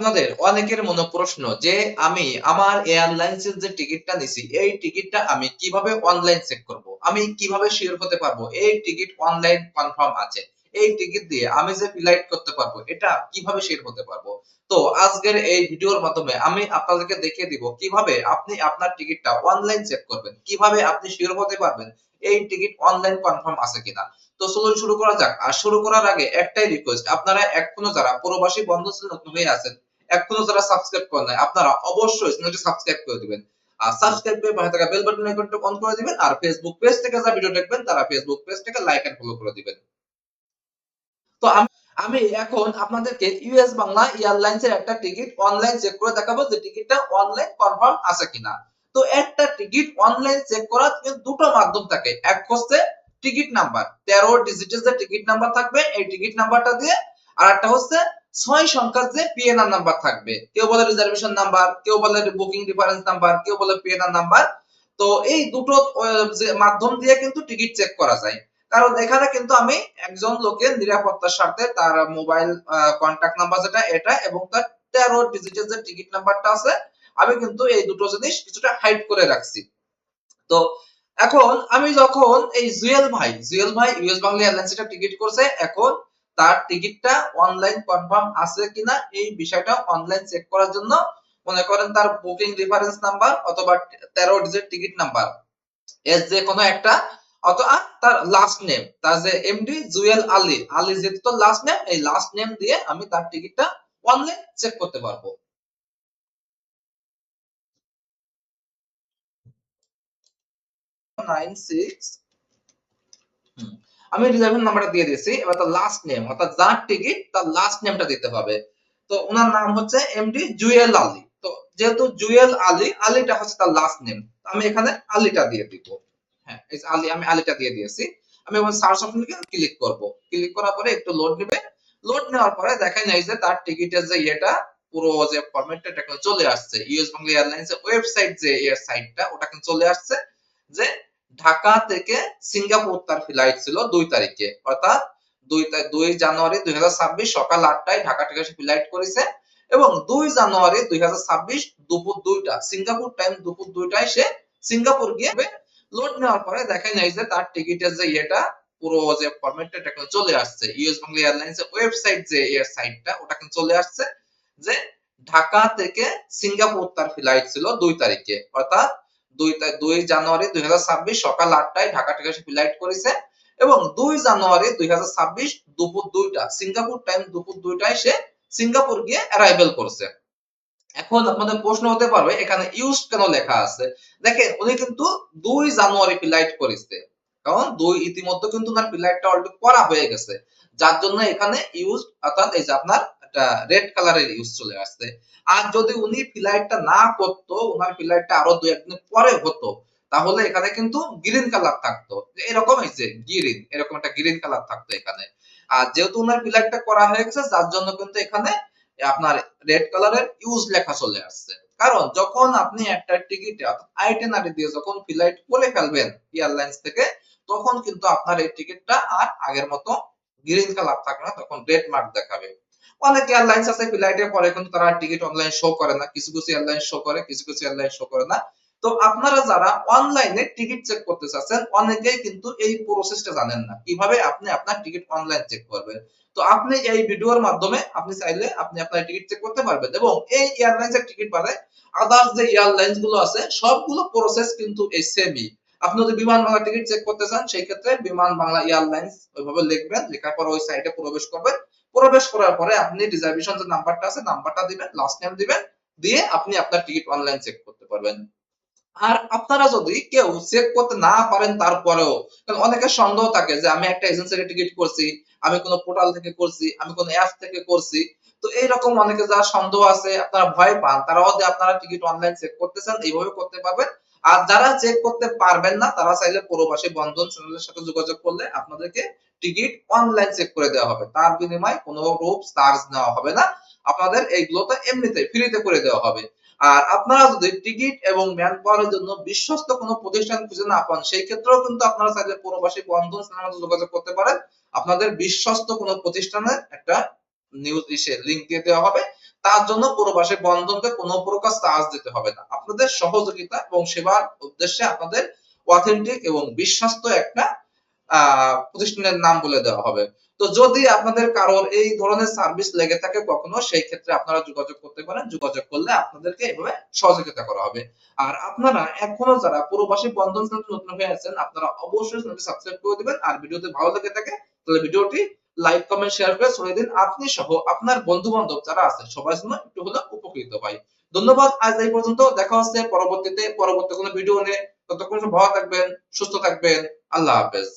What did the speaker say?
আপনাদের অনেকের মনে প্রশ্ন যে আমি আমার এয়ারলাইন্সের যে টিকিটটা নিছি, এই টিকিটটা আমি কীভাবে অনলাইন চেক করব? আমি কীভাবে শিওর হতে পারব? এই টিকিট অনলাইন কনফার্ম আছে। এই টিকিট দিয়ে আমি যে ফ্লাইট করতে পারব, এটা কীভাবে শিওর হতে পারব? তো আজকের এই ভিডিওর মাধ্যমে আমি আপনাদেরকে দেখিয়ে দিব কীভাবে আপনি আপনার টিকিটটা অনলাইন চেক করবেন, কীভাবে আপনি শিওর হতে পারবেন, এই টিকিট অনলাইন কনফার্ম আছে কিনা। তো চলুন শুরু করা যাক। আর শুরু করার আগে একটাই রিকোয়েস্ট আপনারা এখনও যারা প্রবাসী বন্ধু নতুন হয়ে আছেন এখনও যারা সাবস্ক্রাইব করেন নাই, আপনারা অবশ্যই চ্যানেলটি সাবস্ক্রাইব করে দিবেন। আর সাবস্ক্রাইব করে পাশে থাকা বেল বাটন আইকনটা অন করে দিবেন, আর ফেসবুক পেজ থেকে যারা ভিডিও দেখবেন, তারা ফেসবুক পেজ থেকে লাইক এন্ড ফলো করে দিবেন। তো আমি এখন আপনাদেরকে ইউএস বাংলা এয়ারলাইন্স এর একটা টিকিট অনলাইন চেক করে দেখাবো যে টিকিটটা অনলাইন কনফার্ম আছে কিনা। তো একটা টিকিট অনলাইন চেক করার দুটো মাধ্যম থাকে। এক হচ্ছে টিকিট নাম্বার তেরো ডিজিটের যে টিকিট নাম্বার থাকবে, এই টিকিট নাম্বারটা দিয়ে, আর একটা হচ্ছে ছয় সংখ্যার যে পিএনআর নাম্বার থাকবে। কেউ বলে রিজার্ভেশন নাম্বার কেউ বলে বুকিং ডিফারেন্স নাম্বার কেউ বলে পিএনআর নাম্বার তো এই দুটো মাধ্যম দিয়ে কিন্তু টিকিট চেক করা যায়। কারণ এখানে কিন্তু আমি একজন লোকের নিরাপত্তার স্বার্থে তার মোবাইল কন্ট্যাক্ট নাম্বার যেটা, এটা এবং তার তেরো ডিজিটের যে টিকিট নাম্বারটা আছে, আমি কিন্তু এই দুটো জিনিস কিছুটা হাইড করে রাখছি। তো এখন আমি যখন এই জুয়েল ভাই জুয়েল ভাই ইউএস বাংলা এয়ারলাইন্স এর টিকিট করছে, এখন তার টিকিটটা অনলাইন কনফার্ম আছে কিনা এই বিষয়টা অনলাইন চেক করার জন্য মনে করেন তার বুকিং রেফারেন্স নাম্বার অথবা 13 ডিজিট টিকিট নাম্বার এর যে কোনো একটা অথবা তার লাস্ট নেম তার যে এমডি জুয়েল আলী আলী যেহেতু তো লাস্ট নেম এই লাস্ট নেম দিয়ে আমি তার টিকিটটা অনলাইন চেক করতে পারব। নাইন সিক্স আমি রিজার্ভেশন নাম্বারটা দিয়ে দিয়েছি। এবার তার লাস্ট নেম অর্থাৎ যার টিকিট তার লাস্ট নেমটা দিতে হবে। তো ওনার নাম হচ্ছে এমডি জুয়েল আলী। তো যেহেতু জুয়েল আলী, আলীটা হচ্ছে তার লাস্ট নেম আমি এখানে আলীটা দিয়ে দিব। হ্যাঁ এই আলী, আমি আলীটা দিয়ে দিয়েছি। আমি এবার সার্চ অপশনে ক্লিক করব। ক্লিক করার পরে একটু লোড নেবে। লোড নেওয়ার পরে দেখা যায় যে তার টিকিটের যে ইয়েটা, পুরো যে ফরম্যাটটা এটা চলে আসছে। ইউএস বাংলা এয়ারলাইন্স ওয়েবসাইট যে এর সাইটটা ওটা কিন্তু চলে আসছে। যে ঢাকা থেকে সিঙ্গাপুর তার ফ্লাইট ছিল দুই তারিখে। অর্থাৎ দুই দুই জানুয়ারি দুই সকাল আটটায় ঢাকা থেকে সে ফ্লাইট করেছে এবং দুই জানুয়ারি দুই দুপুর দুইটা, সিঙ্গাপুর টাইম দুপুর দুইটায় সে সিঙ্গাপুর গিয়ে লোড নেওয়ার পরে দেখা যায় যে তার টিকিটের যে ইয়েটা, পুরো যে ফরম্যাটটা এটা চলে আসছে। ইউএস বাংলা এয়ারলাইন্স এর ওয়েবসাইট যে এর সাইটটা ওটা কিন্তু চলে আসছে যে ঢাকা থেকে সিঙ্গাপুর তার ফ্লাইট ছিল দুই তারিখে। অর্থাৎ দুই দুই জানুয়ারি দুই সকাল আটটায় ঢাকা থেকে ফ্লাইট করেছে এবং দুই জানুয়ারি দুই দুপুর দুইটা, সিঙ্গাপুর টাইম দুপুর দুইটায় সে সিঙ্গাপুর গিয়ে অ্যারাইভেল করছে। এখন আপনাদের প্রশ্ন হতে পারবে এখানে ইউজ কেন লেখা আছে? দেখেন, উনি কিন্তু দুই জানুয়ারি ফ্লাইট করেছে। কারণ দুই ইতিমধ্যে কিন্তু ফ্লাইটটা অলরেডি করা হয়ে গেছে। যার জন্য এখানে ইউজ অর্থাৎ এই যে আপনার একটা রেড কালারের ইউজ চলে আসছে। আর যদি উনি ফ্লাইটটা না করতো ওনার ফ্লাইটটা আরও দুই একদিন পরে হতো, তাহলে এখানে কিন্তু গ্রিন কালার থাকতো। এরকম হয়েছে গ্রিন এরকম একটা গ্রিন কালার থাকতো এখানে। আর যেহেতু ওনার ফ্লাইটটা করা হয়ে গেছে, যার জন্য কিন্তু এখানে আপনার রেড কালারের ইউজ লেখা চলে আসছে। কারণ যখন আপনি একটা টিকিটে আইটেনারি দিয়ে যখন ফ্লাইট করে ফেলবেন এয়ারলাইন্স থেকে, তখন কিন্তু আপনার এই টিকিটটা আর আগের মতো গ্রিন কালার থাকবে না, তখন রেড মার্ক দেখাবে। অনেক এয়ারলাইন্স আছে ফ্লাইটের পরে কিন্তু তারা টিকিট অনলাইন শো করে না। কিছু কিছু এয়ারলাইন শো করে, কিছু কিছু এয়ারলাইন শো করে না। তো আপনারা যারা অনলাইনে টিকিট চেক করতে চাচ্ছেন, অনেকেই কিন্তু এই প্রসেসটা জানেন না। কীভাবে আপনি আপনার টিকিট অনলাইন চেক করবেন? তো আপনি এই ভিডিওর মাধ্যমে আপনি চাইলে আপনি আপনার টিকিট চেক করতে পারবেন এবং এই এয়ারলাইন্স এর টিকিট বাদে আদার্স যে এয়ারলাইন্সগুলো আছে, সবগুলো প্রসেস কিন্তু এই সেমই আপনি যদি বিমান বাংলা টিকিট চেক করতে চান, সেই ক্ষেত্রে বিমান বাংলা এয়ারলাইন্স ওইভাবে লিখবেন, লেখার পর ওই সাইটে প্রবেশ করবেন প্রবেশ করার পরে আপনি রিজার্ভেশন যে নাম্বারটা আছে নাম্বারটা দিবেন লাস্ট নেম দিবেন, দিয়ে আপনি আপনার টিকিট অনলাইন চেক করতে পারবেন। আর আপনারা যদি কেউ চেক করতে না পারেন তারপরেও অনেকের সন্দেহ থাকে যে আমি একটা এজেন্সি থেকে টিকিট করছি, আমি কোনো পোর্টাল থেকে করছি, আমি কোনো অ্যাপ থেকে করছি। তো এইরকম অনেকে যারা সন্দেহ আছে, আপনারা ভয় পান, তারাও আপনারা টিকিট অনলাইন চেক করতেছেন, এইভাবে করতে পারবেন। আর যারা চেক করতে পারবেন না, তারা চাইলে প্রবাসী বন্ধন চ্যানেলের সাথে যোগাযোগ করলে আপনাদেরকে টিকিট অনলাইন চেক করে দেওয়া হবে। তার বিনিময়ে কোনো রূপ চার্জ নেওয়া হবে না। আপনাদের এইগুলোতে এমনিতে ফ্রিতে করে দেওয়া হবে। আর আপনারা যদি টিকিট এবং ম্যান পাওয়ারের জন্য বিশ্বস্ত কোনো প্রতিষ্ঠান খুঁজে না পান, সেই ক্ষেত্রেও কিন্তু আপনারা চাইলে প্রবাসী বন্ধন চ্যানেলের যোগাযোগ করতে পারেন। আপনাদের বিশ্বস্ত কোনো প্রতিষ্ঠানের একটা নিউজ এসে লিংক দিয়ে দেওয়া হবে। তার জন্য প্রবাসী বন্ধনকে কোনো প্রকার চার্জ দিতে হবে না। আপনাদের সহযোগিতা এবং সেবার উদ্দেশ্যে আপনাদের অথেন্টিক এবং বিশ্বস্ত একটা প্রতিষ্ঠানের নাম বলে দেওয়া হবে। তো যদি আপনাদের কারোর এই ধরনের সার্ভিস লেগে থাকে কখনো, সেই ক্ষেত্রে আপনারা যোগাযোগ করতে পারেন। যোগাযোগ করলে আপনাদেরকে এভাবে সহযোগিতা করা হবে। আর আপনারা এখনও যারা প্রবাসী বন্ধন চ্যানেল নতুন হয়ে আছেন, আপনারা অবশ্যই চ্যানেলটি সাবস্ক্রাইব করে দিবেন। আর ভিডিওতে ভালো লেগে থাকে, তাহলে ভিডিওটি লাইক কমেন্ট শেয়ার করে ছড়িয়ে দিন। আপনি সহ আপনার বন্ধু বান্ধব যারা আছে, সবার জন্য একটু হলেও উপকৃত হয়। ধন্যবাদ। আজ এই পর্যন্ত দেখা হচ্ছে পরবর্তীতে, পরবর্তী কোনো ভিডিও নিয়ে। ততক্ষণ ভালো থাকবেন, সুস্থ থাকবেন। আল্লাহ হাফেজ।